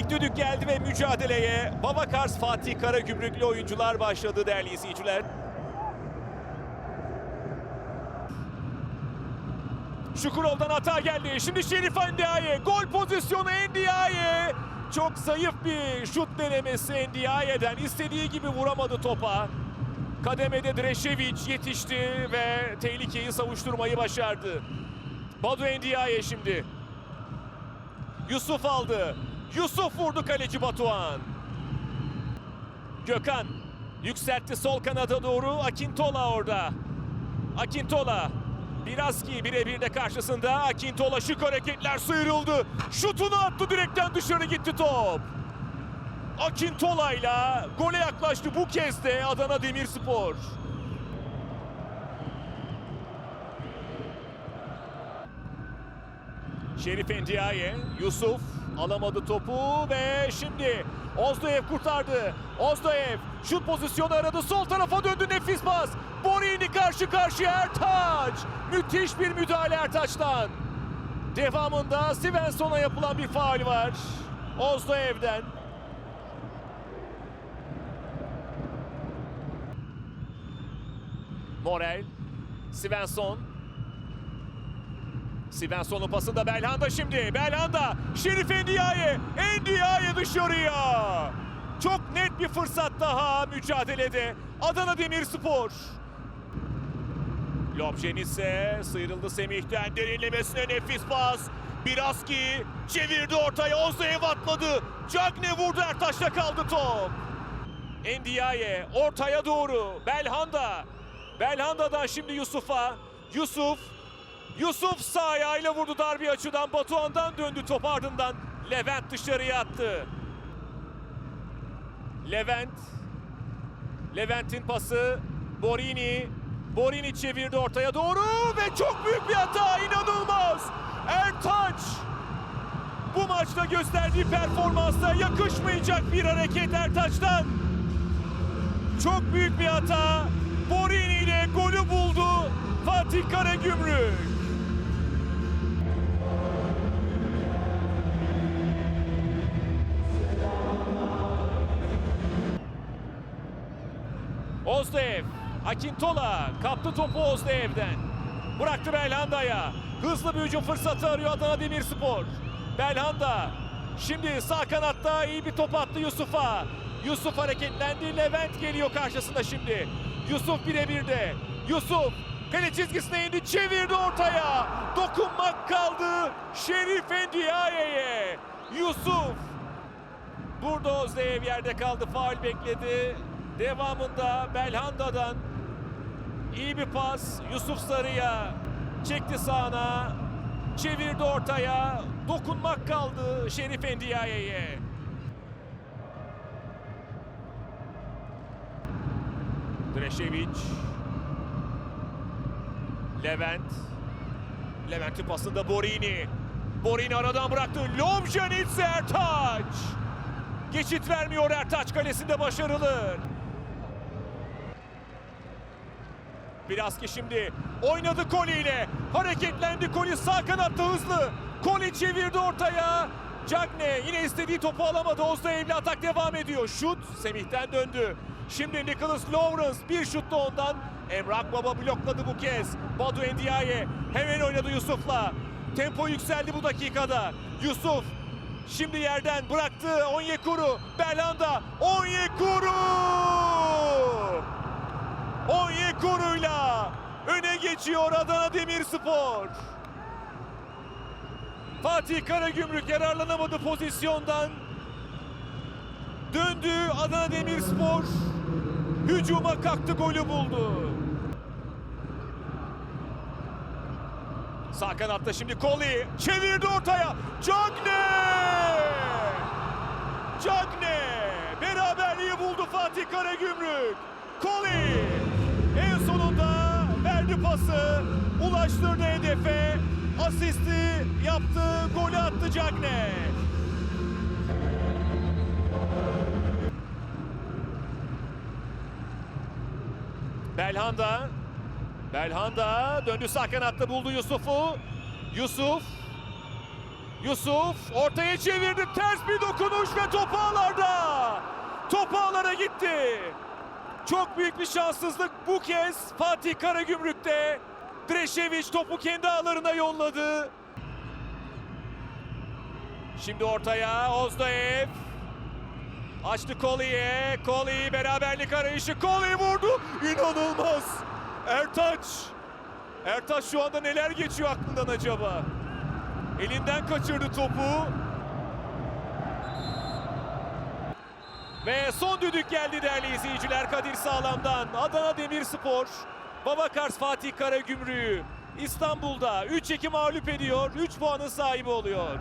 İlk düdük geldi ve mücadeleye Babakars Fatih Karagümrüklü oyuncular başladı değerli izleyiciler. Şukurov'dan hata geldi. Şimdi Şerif Endiaye. Gol pozisyonu Endiaye. Çok zayıf bir şut denemesi Endiaye'den. İstediği gibi vuramadı topa. Kademede Dreşevic yetişti ve tehlikeyi savuşturmayı başardı. Badu Endiaye şimdi. Yusuf aldı. Yusuf vurdu kaleci Batuhan. Gökhan yükseltti sol kanada doğru. Akintola orada. Akintola. Biraski birebir de karşısında. Akintola şık hareketler sıyrıldı. Şutunu attı direkten dışarı gitti top. Akintola ile gole yaklaştı bu kez de Adana Demirspor. Şerif Endiaye, Yusuf alamadı topu ve şimdi Ozdoyev kurtardı. Ozdoyev şut pozisyonu aradı. Sol tarafa döndü nefis pas. Borini karşı karşıya Ertaç. Müthiş bir müdahale Ertaç'tan. Devamında Svensson'a yapılan bir faul var. Ozdoyev'den. Morel, Svensson, Svensson'un pasında Belhanda şimdi. Belhanda. Şerif Endiaye. Endiaye dışarıya. Çok net bir fırsat daha mücadelede. Adana Demirspor. Lobjen ise sıyrıldı Semih'ten. Derinlemesine nefis pas. Biraski çevirdi ortaya. Ozaev atladı. Cagne vurdu. Ertaş'ta kaldı top. Endiaye ortaya doğru. Belhanda. Belhanda'dan şimdi Yusuf'a. Yusuf Yusuf sağ ayağıyla vurdu dar bir açıdan. Batuhan'dan döndü top ardından. Levent dışarıya attı. Levent. Levent'in pası. Borini. Borini çevirdi ortaya doğru ve çok büyük bir hata. inanılmaz. Ertaç. Bu maçta gösterdiği performansa yakışmayacak bir hareket Ertaç'tan. Çok büyük bir hata. Borini ile golü buldu Fatih Karagümrük. Ozdev, Akintola kaptı topu Ozdev'den. Bıraktı Belhanda'ya. Hızlı bir hücum fırsatı arıyor Adana Demirspor. Belhanda şimdi sağ kanatta iyi bir top attı Yusuf'a. Yusuf hareketlendi. Levent geliyor karşısında şimdi. Yusuf birebir de. Yusuf kale çizgisine indi. Çevirdi ortaya. Dokunmak kaldı. Şerif Endiaye'ye. Yusuf Burada Ozdeyev yerde kaldı. Faul bekledi. Devamında Belhanda'dan iyi bir pas. Yusuf Sarı'ya çekti sağına. Çevirdi ortaya. Dokunmak kaldı Şerif Endiaye'ye. Dreşevic. Levent. Levent'in pasında Borini. Borini aradan bıraktı. Lomjanitse Ertaç. Geçit vermiyor Ertaç kalesinde başarılı. Biraski şimdi oynadı Koli ile. Hareketlendi Koli sağ kanatta hızlı. Koli çevirdi ortaya. Cagne yine istediği topu alamadı. Ozdayev'le atak devam ediyor. Şut Semih'ten döndü. Şimdi Nicholas Lawrence bir şut da ondan. Emrak Baba blokladı bu kez. Badu Endiaye hemen oynadı Yusuf'la. Tempo yükseldi bu dakikada. Yusuf Şimdi yerden bıraktı Onyekuru. Belhanda. Onyekuru! Onyekuru'yla öne geçiyor Adana Demirspor. Fatih Karagümrük yararlanamadı pozisyondan. Döndü Adana Demirspor. Hücuma kalktı golü buldu. Sağ kanatta şimdi Koli çevirdi ortaya. Cagne! Cagne! Beraberliği buldu Fatih Karagümrük. Koli pası. Ulaştırdı hedefe. Asisti yaptı. Golü attı Cagne. Belhanda Belhanda döndü sağ kanatta buldu Yusuf'u. Yusuf Yusuf ortaya çevirdi. Ters bir dokunuş ve top ağlarda. Top ağlara gitti. Çok büyük bir şanssızlık bu kez Fatih Karagümrük'te. Dreşeviç topu kendi ağlarına yolladı. Şimdi ortaya Ozdaev. Açtı Koli'ye. Koli beraberlik arayışı. Koli vurdu. İnanılmaz. Ertaç. Ertaç şu anda neler geçiyor aklından acaba? Elinden kaçırdı topu. Ve son düdük geldi değerli izleyiciler Kadir Sağlam'dan. Adana Demirspor, Babakars Fatih Karagümrük'ü İstanbul'da 3-2 mağlup ediyor. 3 puanın sahibi oluyor.